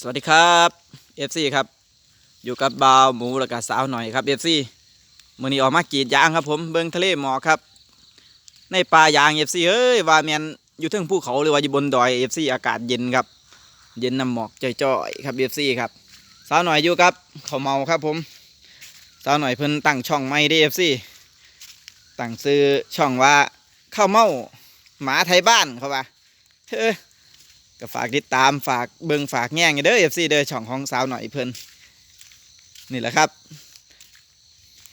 สวัสดีครับเอฟซีครับอยู่กับบาวหมูและกาสาวหน่อยครับเอฟซีมือนี้ออกมากรีดยางครับผมเบิ้งทะเลหมอกครับ ในป่ายางเอฟซีเอ้ยว่าแมนอยู่เทิงภูเขาหรือว่าอยู่บนดอยเอฟซีอากาศเย็นครับ เย็นน้ำหมอกจ่อยๆครับเอฟซีครับสาวหน่อยอยู่ครับเขาเมาครับผมสาวหน่อยเพิ่นตั้งช่องไม่ได้เอฟซีตั้งซื้อช่องว่าข้าวเมาหมาไทยบ้านเขาว่าเฮ้ ก็ฝากติดตามฝากเบิงฝากแง่งเด้อเอฟซีเด้อช่องของสาวหน่อยเพิ่นนี่แหละครับ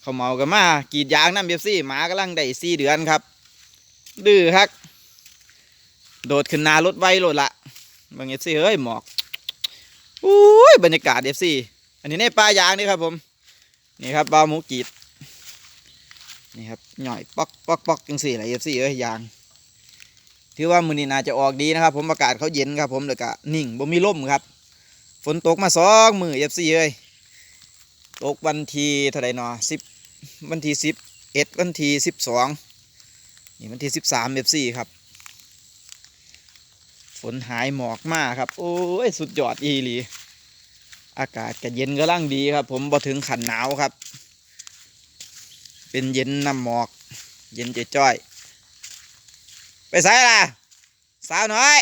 เขาเมากันมากรีดยางน้ำเอฟซีหมากำลังได้สี่เดือนครับ ดื้อครับโดดขึ้นนารถไวโลดละบางเอฟซีเฮ้ยหมอกอุ้ยบรรยากาศเอฟซีอันนี้ในป่ายางนี่ครับผมนี่ครับบาวหมูกีดนี่ครับหน่อยปอกปอกปอกจังสี่อะไรเอฟซีเอ้ยยาง ถือว่ามือนี้น่าจะออกดีนะครับ ผมอากาศเขาเย็นครับ ผมแล้วก็นิ่งบ่มีลมครับ ฝนตกมาสองมือเอฟซีเอ้ยตกวันที่เท่าไหร่นอสิบวันที่สิบเอ็ดวันที่สิบสองนี่วันที่สิบสามเอฟซีครับ ฝนหายหมอกมากครับ โอ้ยสุดยอดอีหลีอากาศก็เย็นก็ร่างดีครับ ผมบ่ถึงขันหนาวครับ เป็นเย็นน้ำหมอก เย็นจ้อย ไปไสล่ะ สาวน้อย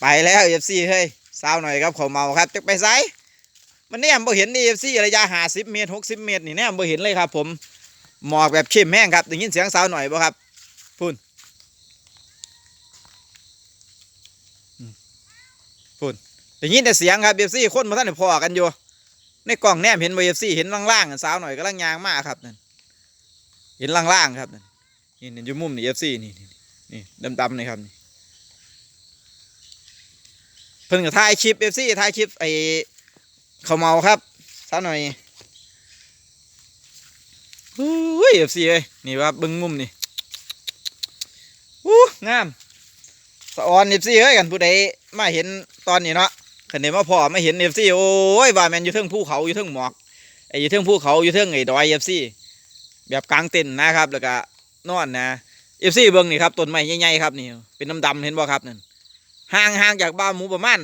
ไปแล้วเอฟซีเฮ้ยสาวหน่อยครับเขาเมาครับจะไปไสมันแนมบ่เห็นเอฟซีระยะห้าสิบเมตรหกสิบเมตรนี่แนมบ่เห็นเลยครับ ผมหมอกแบบเข้มแห้งครับได้ยินเสียงสาวหน่อยบ่ครับพุ่นอืมพุ่นได้ยินแต่เสียงครับเอฟซีคนมาท่านพอกันอยู่ในกล่องแนมเห็นบ่เอฟซีเห็นล่างๆสาวหน่อยกำลังยางมากครับนั่นเห็นล่างๆครับนั่น นี่นี่อยู่มุมนี่เอฟซีนี่นี่นี่ดำๆนี่ครับเพิ่นก็ถ่ายคลิปเอฟซีถ่ายคลิปไอ้เขาเมาครับซะหน่อยอุ้ยเอฟซีเอ้ยนี่ว่าบิ้งมุมนี่อู้งามสะออนเอฟซีเอ้ยกันผู้ใดมาเห็นตอนนี้เนาะคันเดมาพอมาเห็นเอฟซีโอ้ยว่าแมนอยู่เทิงภูเขาอยู่เทิงหมอกไอ้อยู่เทิงภูเขาอยู่เทิงไอ้ดอยเอฟซีแบบกลางเต็นนะครับแล้วก็ นอนนะเอฟซีเบิ้งนี่ครับต้นไม้ใหญ่ๆครับนี่เป็นดำๆเห็นบ่ครับนั่นห่างห่างจากบ้านหมูประมาณ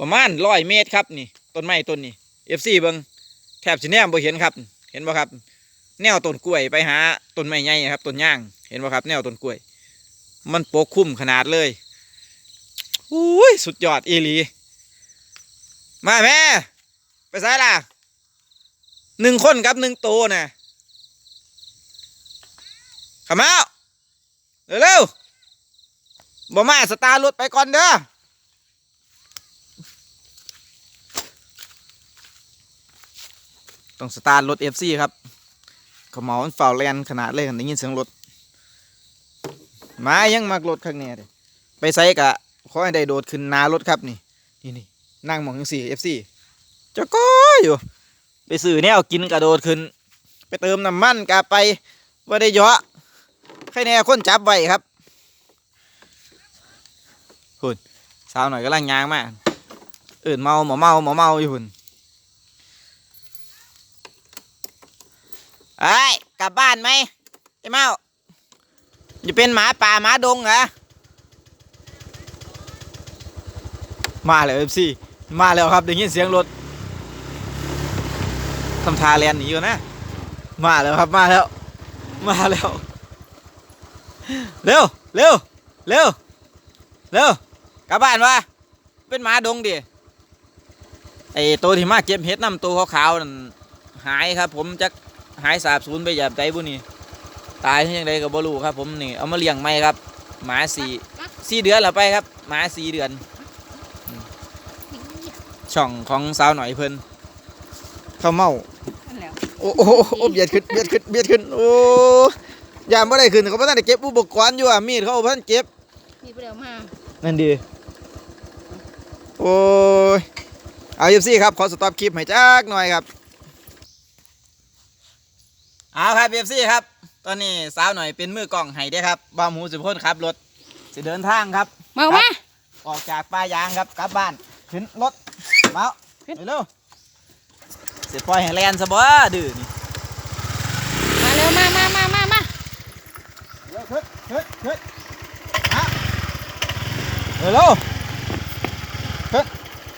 ประมาณร้อยเมตรครับนี่ต้นไม้ต้นนี้เอฟซีเบิ้งแทบจะแนมบ่เห็นครับ เห็นบ่ครับ แนวต้นกล้วยไปหาต้นไม้ใหญ่ครับต้นย่างเห็นบ่ครับ แนวต้นกล้วย มันปกคลุมขนาดเลยอุ้ยสุดยอดอีหลีมาแม่ไปซ้ายล่ะหนึ่งคนครับหนึ่งโตวน่ะ ขมาเร็วๆบ่มาสตาร์รถไปก่อนเด้อต้องสตาร์รถเอฟซีครับขมามันฝ่าแลนขนาดเลยกันได้ยินเสียงรถมายังมากรถข้างนี้เด้ไปใส่กะขอให้ได้โดดขึ้นนารถครับนี่นี่นี่นั่งมองยังสี่เอฟซีจะก้อยอยู่ ไปซื้อแนวกินกระโดดขึ้น ไปเติมน้ำมันกะไปว่าได้เยอะ ใครแน่คนจับไว้ครับคุณสาวหน่อยก็ลังยางมากอื่นเมาหมอเมาหมอเมาอยู่คุณไอ้ยกลับบ้านไหมไอ้เมาจะเป็นหมาป่าหมาดงเหรอมาแล้วเอฟซีมาแล้วครับได้ยินเสียงรถทำทาแลนหนีอยู่นะ มาแล้วครับมาแล้ว มาแล้ว เร็วเร็วเร็วเร็วกลับบ้านวะเป็นหมาดงดิไอตัวที่มาเก็บเห็ดน้ำตัวขาวๆนั่นหายครับ ผมจะหายสาบสูญไปแบบใจบุนี่ตายที่ยังไงกับบรูครับ ผมนี่เอามาเลี้ยงไม่ครับ หมาสี่สี่เดือนแล้วไปครับ หมาสี่เดือนอืมช่องของสาวหน่อยเพิ่นเข้าวเมานั่นแหล้วโอ้โอ้โอ้เบียดขึ้นเบียดขึ้นเบียดขึ้นโอ้ ยามไม่ได้ขึ้นเขาไม่ได้เก็บอุปกรณ์อยู่อะมีดเขาเอาเพิ่นเก็บมีประเดี๋ยวมานั่นดีโอ้ยเอาเอฟซีครับขอสต็อปคลิปให้จักหน่อยครับเอาครับเอฟซีครับ ตอนนี้สาวหน่อยเป็นมือกล้องให้เด้อครับบ้าวหมูสุพจน์ครับรถจะเดินทางครับมาครัมาบออกจากป่ายางครับกลับบ้านขึ้นรถมาขึ้นเร็วเสร็จปล่อยให้แลนซะบ่ดื้อนี่มาเร็วมามามามามาเร็ว ขึ้นขึ้นขึ้นมาเร็ว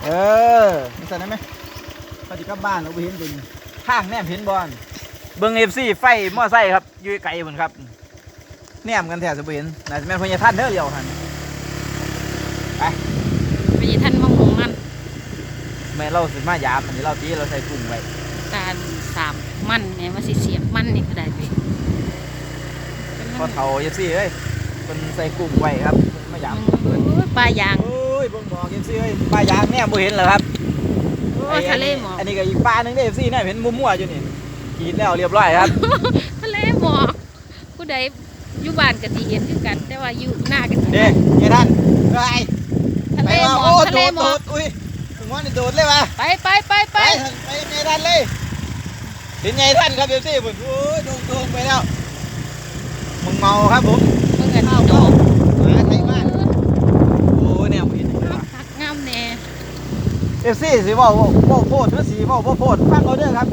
เออนี่ใส่ได้ไหมเขาจะกลับบ้านเราไปเห็นเป็นทางแนมเห็นบอลเบิ้งเอฟซีไฟมอไซค์ครับอยู่ไกลเหมือนครับ แนมกันแถวสะเห็นน่าจะแม่นพญาท่านเด้อเดียวหันไปยีท่านมองมองมันแม่เราสิมายามอันนี้เราตีเราใส่กุ้งไว้การสามมันเนี่ยมาสิเสียบมันนี่ก็ได้ไป พอเท่าเอฟซีเอ้ยเป็นใส่กุ้งไว้ครับมายามโอ้ยปลายางโอ้ยบ่งบอกเอฟซีเอ้ยปลายางแนมบ่เห็นเหรอครับโอ้ยทะเลหมอกอันนี้ก็อีกปลาหนึงเด้อเอฟซีเนี่ยเห็นมั่วๆอยู่นี่กินแล้วเรียบร้อยครับทะเลหมอกผู้ใดอยู่บ้านก็สิเห็นคือกัน แต่ว่าอยู่หน้าก็สิเด้เฮ้ยท่านไปทะไปเลหว่ามอโอ้กทะโดเลดหมโดอกดอุ้ยถึงว่านี่โดดเลยว่ะไปไปไปไปไปไปไงท่านเลยเห็นไงท่านครับเอฟซีผมโอ้ยโดดโดดไปแล้ว มึงเมาครับผมเมื่อกันโดดมาไทยบ้านโอ้ยเนี่ยผมเห็นพักงามแน่เอฟซีสิว่าว่าโพดหรือสีว่าว่าโพดฟังเขาเด้อครับ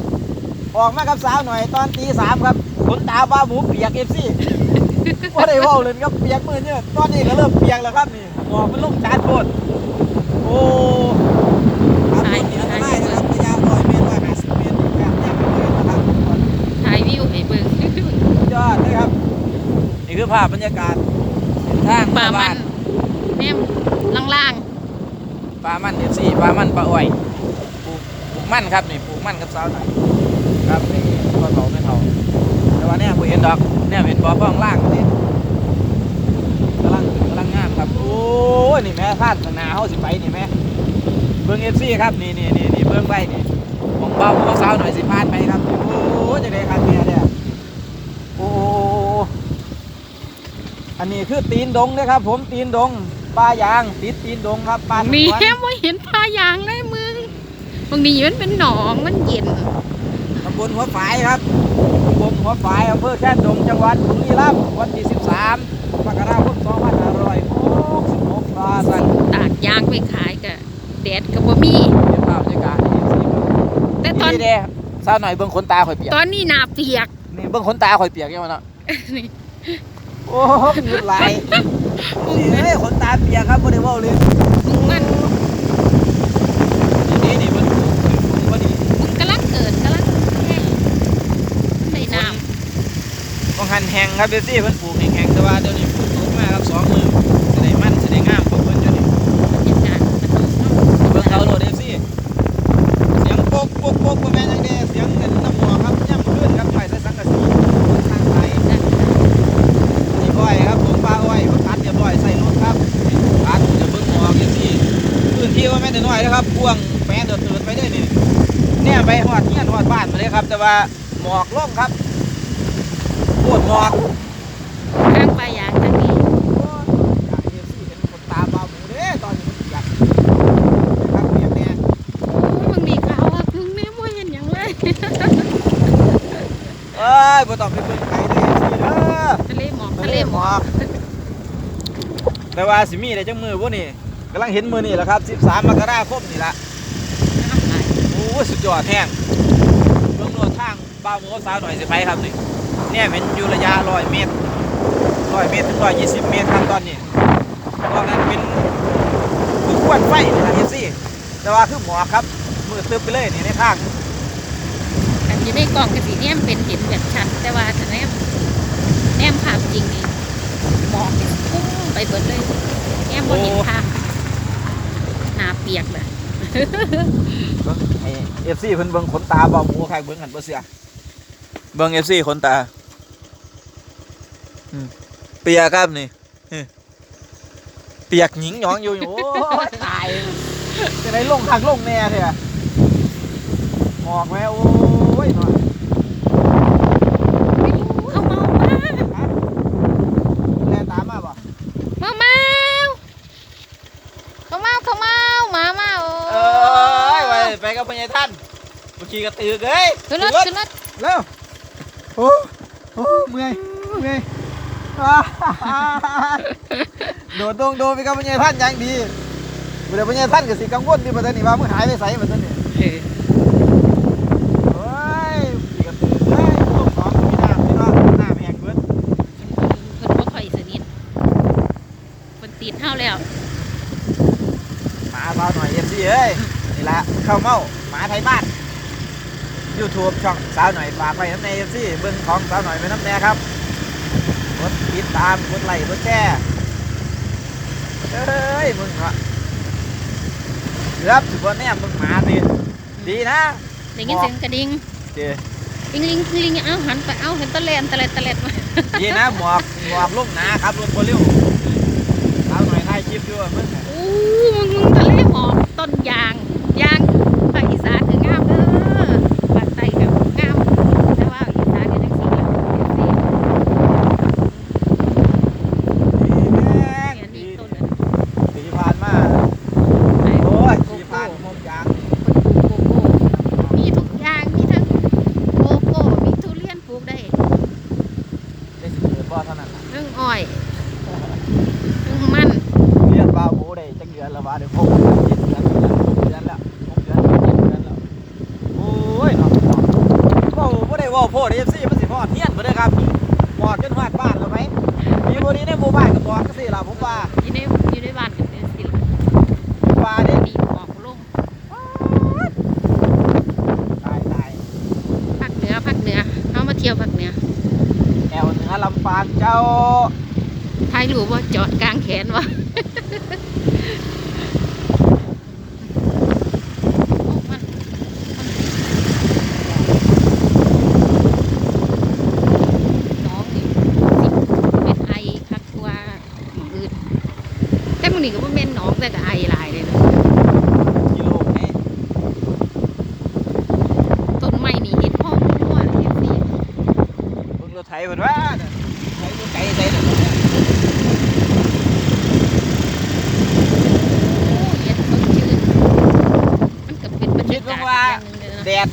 ออกมากับสาวหน่อยตอนตีสามครับขนตาบ้าหมูเปียกเอฟซีว่าได้เว่าเลยครับเปียกมือเนี่ยตอนนี้ก็เริ่มเปียกแล้วครับนี่หมอกมันลงจานโพดโอ้ บรรยากาศเส้นทางปลามับ้านแนมล่างปลามันเอฟซีปลามันปลาอ้อยปลูกปลูกมันครับนี่ปลูกมันกับสาวหน่อยครับนี่ปลาเถาไม่เถาแต่ว่าเนี่ยผมเห็นดอกเนี่ยเห็นบ่อป้องล่างนี่กำลังกำลังงามครับโอ้ยนี่แม่ท่านข้างหน้าเฮาสิไปนี่แม่เบิ่งเอฟซีครับนี่นี่นี่นี่เบิ่งไปนี่ผมเบาผมสาวหน่อยสิพานไปครับโอ้ยจะได้ครับเนี่ยเนี่ยโอ้ อันนี้คือตีนดงนะครับ ผมตีนดงปลายางติดตีนดงครับปลาๆมีสวนแค่ไม่เห็นปลายางเลยมึงบางทีมันเป็นหนองมันเย็นตำบลหัวฝายครับตำบลหัวฝายอำเภอแค่นดงจังหวัดบุรีรัมย์วันที่ 13มกราคม2566ปลาสั่นตากยางไปขายกะแดดก็บ่มีเป็นภาพบรรยากาศที่สีแต่ตอนนี่เด้สาวหน่อยเบิ่งขนตาข่อยเปียก ตอนนี้หนาเปียก นี่เบิ่งขนตาข่อยเปียกยังไงเนาะนี่ โอ้โหมีหลายนี่เด้ขนตาเปียกครับบ่ได้เว้าเลยมึงมันนี่นี่มันมันบ่ดีมึงกำลังเกิดกำลังแห้งใส่น้ต้องหันแห้งครับเบซี่เพิ่นปลูกแห้งๆแต่ว่าเดี๋ยวนี้ฝนตกมาครับสองมือ งแปรเดือดเตือนไปได้นี่เนี่ยไปฮอดเฮียนฮอดบ้านมาเลยครับ แต่ว่าหมอกลงครับปวดหมอกข้างปลายางทางนี้อยากเห็นสิเห็นคนตาบาหมูเด้ตอนนี้มันเปียกนะครับเปียกเนี่ยโอ้ยมึงมีขาวอะมึงนี่ไม่เห็นอย่างเลยเอ้ยบ่ต้องไปเบิ่งไกลเด้อสิเด้อทะเลหมอกทะเลหมอกแต่ว่าสิมีได้จังมือพวกนี้กำลังเห็นมือนี่แหละครับ 13 มกราคมนี่ละน้ำไหลโอ้สุดยอดแห้งเบิ่งโลดทางบ้าวหมูกับสาวหน่อยสิไปครับนี่เนี่ยเป็นอยู่ระยะ100เมตร100เมตรถึง120เมตรครับตอนนี้ตอนนั้นเป็นคือควันไฟนี่ล่ะเฮ็ดสิแต่ว่าคือหมอครับมือตึบไปเลยนี่ในทางอันอยู่ในกล่องกระสีเนี่ยมันเป็นเห็นแบบชัดแต่ว่าถ้าแนมแนมภาพจริงนี่หมอกพุ่งไปเบิดเลยแนมบ่เห็นภาพหนาเปียกเลย เบิ่งให้เอฟซีเพิ่นเบิ่งขนตาบ่หมูใครเบิ่งกันบ่เสียเบิ่งเอฟซีขนตาอืมเปียกครับนี่เฮ้ยเปียกหญิงหยองอยู่อยู่โอ้ยตายจะได้ลงทางลงแน่เถอะหมอกแม่โอ้ยหน่อย เขาเมามา แล่นตามมาบ่ มาเมาเขาเมาเขาเมาหมาเมา เอ้ยไป ไปกับพญายท่านเมื่อกี้ก็ตื่นเอ้ยขึ้นรถขึ้นรถเร็วโอ้โอ้เมื่อยเมื่อยอ่าโดดดงโดดไปกับพญายท่านอย่างดีเดี๋ยวพญายท่านก็สิกังวลที่ประเทศนี้ว่ามึงหายไปไสประเทศนี้เออเฮ้ยปีกระตือเฮ้ยพวกของมีน้ำพี่น้องน้ำแห้งเบิดเพิ่นบ่ค่อยสนิทเพิ่นติดเฮาแล้วหมาเบาหน่อยเอฟซีเอ้ย นี่ละเข้าเมาหมาไทยบ้านยูทูบช่องสาวหน่อยฝากไปน้ำในเอฟซีเบิ้งของสาวหน่อยไปน้ำแน่ครับกดติดตามกดไลค์กดแชร์เอ้ยมึงเหรอเกือบถือว่าแน่มึงหมาดิดีนะได้ยินเสียงกระดิ่งเจลิงลิงลิงเอ้าหันไปเอ้าเห็นตะเลนตะเลนตะเลนมาดีนะหมวกหมวกลูกหนาครับรถโพลิวสาวหน่อยถ่ายคลิปด้วยมึงน่ะอู้มึงมึงทะเลหมอกต้นยางยางภาคอีสานคืองามเด้อภาคใต้ก็งามแต่ว่าอีสานก็จังซี่สิ ดีแม่ง เนี่ย ดี นี่ต้นอัน สีผ่านมา ไอ้ โอ้ย โก สี โก้ ผ่านมุมยาง คนปลูกโกโก้มีทุกอย่างมีทั้งโกโก้มีทุเรียนปลูกได้ ได้สิเกิดบ่เท่านั้นล่ะ เรื่องอ้อยเรื่องมัน เรียนบ้าวหมูได้จังเดือนและวะเดี๋ยวหกเดือนเจ็ดเดือนหกเดือนแล้วหกเดือนเจ็ดเดือนแล้วโอ้ยเนาะเว้าบ่ได้เว้าโพด FC มันสิฮอดเฮียนบ่ได้อครับบอกจนฮอดบ้านแล้วไหมมีบ่นี้ในหมู่บ้านก็บอกจังซี่ล่ะผมว่าอยู่ในอยู่ในบ้านกันเป็นสิลว่าเด้ดีหมอกลงตายตายภาคเหนือภาคเหนือเขามาเที่ยวภาคเหนือแอวเหนือลำปางเจ้าถ่ายรูปว่าจอดกลางแขนวะ โอ้มันน้องนี่เป็นไอคักกว่าหม้องอื่นแต่มันนี่ก็บ่แม่นหน้องแต่ก็ไอหลายเลยนะ กิโลนี่ ต้นไม้นี่เห็นห้องรั่วเห็นสี เบิ่งรถไถเพิ่นว่าน่ะไถรถไถใส่น่ะ โอ้เย็นสดชื่นมันก็เป็นบรรยากาศอย่างหนึงเลยนะ แดด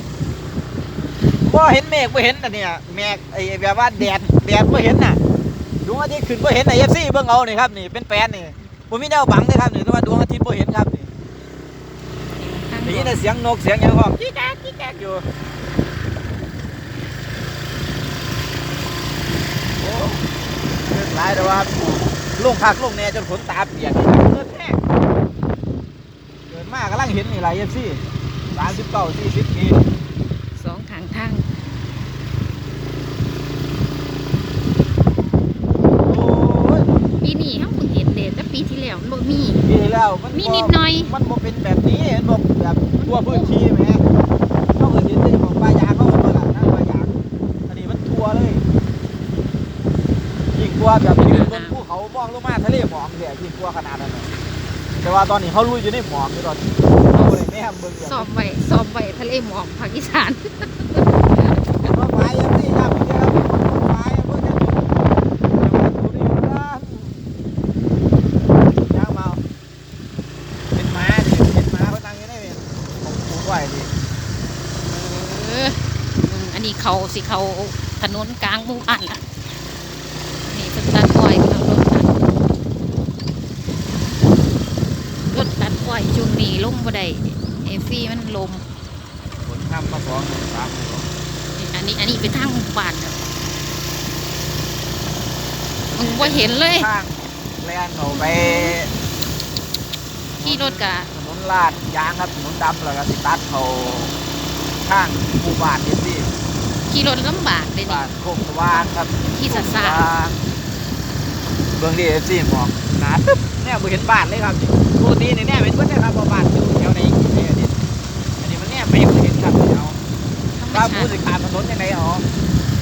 บ่เห็นเมฆบ่เห็นอันเนี้ยเมฆไอ้แบบว่าแดดแดดบ่เห็นน่ะดวงอาทิตย์ขึ้นบ่เห็นน่ะ FC เบิ่งเอานี่ครับนี่เป็นแปลนนี่บ่มีแนวบังเลยครับนี่แต่ว่าดวงอาทิตย์บ่เห็นครับนี่ได้ยินงแต่เสียงนกเสียงหยังฮ้องกิ๊กแก๊กกิ๊กแก๊กอยู่โอ้เกินหลายแต่ว่าลงคักลงแน่จนขนตาเปียกนี่ครับเกินแท้เกินมากกำลังเห็นนี่ล่ะ FC 39 40ปีสองทางทาง โอ้ย ปีนี้เขาเพิ่งเห็นเดชแต่ปีที่แล้วมันบ่มี ปีที่ แล้วมันมีบ่นิดหน่อย มันบ่เป็นแบบนี้เห็นบอกแบบทั่วพื้นที่ไหมเขาเคยเห็นแต่ของปลายางเขาเป็นตลาดนั่งปลายางอันนี้มันทั่วเลยยิ่งกว่าแบบที่บนภูเขามองลงมาทะเลหมอกเนี่ยยิ่งกว่าขนาดนั้นน่ะแต่ว่าตอนนี้เขาลุยอยู่ในหมอกอยู่ตอนนี้เขาบ่เลยแม่เบิ่งอย่าง สอบไว้สอบไว้ทะเลหมอกภาคอีสานกันว่าปลายยังนี่ครับพี่ครับปลายเบิ่งแค่นี้จังหวัดสุรินทร์ครับยางเมาเป็นม้าดิเป็นม้าเขาตั้งอยู่ในนี่ผมปลูกไว้ดิ เอออืมอันนี้ เขาสิเขาถนนกลางหมู่บ้านละนี่เป็นตัดอ้อยกำลังรถตัดรถตัดอ้อยช่วงนี้ลงบ่ได้เอฟฟี่มันลมผลทำมาสองสามอันนี้อันนี้เป็นทางหมู่บ้านครับมึงว่าเห็นเลยข้างแลนเขาไปขี่รถกะถนนลาดยางครับถนนดำแล้วก็สิตัดเขาข้างหมู่บ้านนี่สิ ขี่รถลำบากเลยนี่ บ้านโคกสว่างครับขี่ซาซาโคกสว่าง เบื้องดีเอฟซีหมอกหนาตึ๊บเนี่ยบ่เห็นบ้านเลยครับปกตินี่เนี่ยเป็นเพื่อนนะครับว่าบ้านอยู่แถวไหนนี่อันนี้อันนี้มันเนี่ยไปบ่เห็นครับเอาธรรมว่าชาผู้ติสิขามถนนยังไงอ๋อ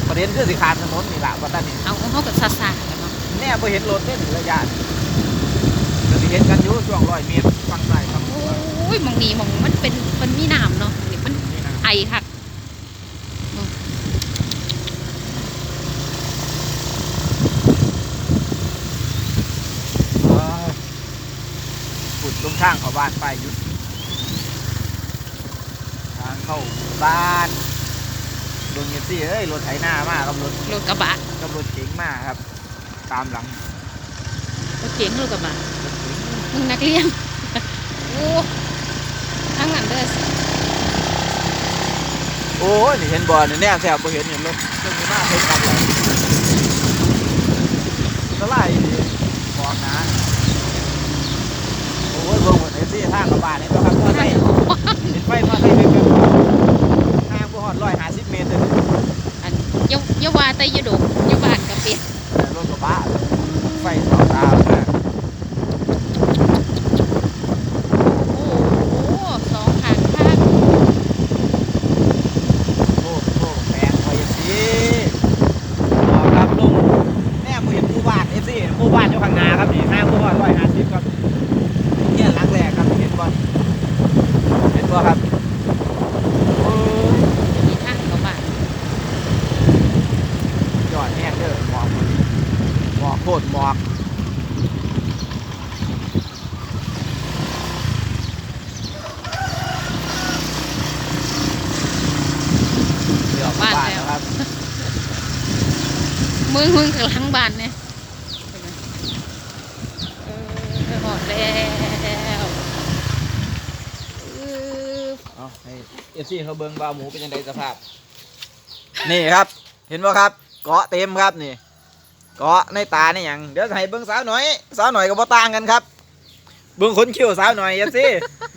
ประเด็นคือสิขามถนนนี่ล่ะว่าตอนนี้ เอาเขากับซาซากันเนาะเนี่ยบ่เห็นรถเนี่ยถึงระยะก็สิเห็นกันอยู่ช่วงร้อยเมตรฝั่งซ้ายฝั่งขโอวา้ยหมองนี้หมองมันเป็นมันมีน้ำเนาะนี่มันนี่นะไอคัก ขุดตรงข้างเขาบ้านไปหยุดทางเข้าบ้านโดนเงี้ยสิเอ้ยรถไถนามากับรถรถกระบะกับรถเก๋งมาครับ ตามหลังรถเก๋งรถกระบะรถเก๋งมึงนักเรียนโอ้ทั้งนั้นเด้อโอ้ยนี่เห็นบอลนี่แน่แซ่บบ่เห็นเห็นรถเครื่องนี้มาเพิ่งกลับเลยก็ไล่ดีบอกนะ โอ้ยเบิ่งหมดเลยสิซี่ทางกระบาดนี่ตัวครับมอไซค์เห็นไฟมอไซค์เป็นแบบห่างบ่ฮอดร้อยห้าสิบเมตรเลยอันเยาเยาว่าแต่อยาดกอยาบานก็เป็นแต่รถกระบะไฟสองตามาก โอ้โหสองข้างทาง โอ้โหแพงพอยังสิเอาครับลุงแม่ผมเห็นหมู่บ้านเอฟซีหมู่บ้านอยู่ข้างหน้าครับนี่ห้างบ่ฮอดร้อยห้าสิบครับเนี่ยหลังแรกครับเห็นบ่เห็นบ่ครับโอ้ย มีทางเข้าบ้าน ยอดแห้งเด้อหมอกมันหมอกโคตรหมอกเดี๋ยวบ้านนะครับ มึงมึงข้างหลังบ้านเนี่ยเออหมดแล้วเออเอาให้เอฟซีเขาเบิ่งว่าหมูเป็นยังไงสภาพ นี่ครับ เห็นป่ครับ เกาะเต็มครับนี่ เกาะในตานี่หยังเดี๋ยวให้เบิ่งสาวหน่อย สาวหน่อยก็บ่ต่างกันครับ เบิ่งขนคิ้วสาวหน่อยเอฟซี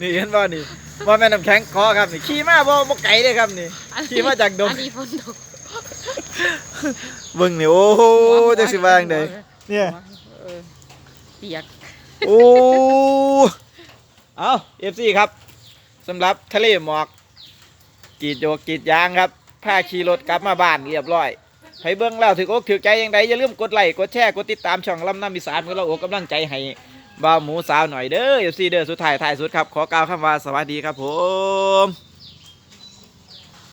นี่เห็นบ่นี่ว่าแม่น้ำแข็งเกาะครับนี่ขี่มาบ่บ่ไกลเลยครับนี่ขี่มาจากดงอันนี้ฝนตก เบิ่งนี่โอ้โหจังสิว่าจังไดเนี่ยเออเปียกโอ้เอาเอฟซีครับสำหรับทะเลหมอกกรีดโยกกรีดยางครับพาขี่รถกลับมาบ้านเรียบร้อยให้เบิ่งแล้วถืออกถือใจยังไงอย่าลืมกดไลค์กดแชร์กดติดตามช่องลำน้ำอีสานเพื่อเราอกกำลังใจให้บ่าวหมูสาวหน่อยเด้อเอฟซีเด้อสุดท้ายท้ายสุดครับ ขอกล่าวคำว่าสวัสดีครับผม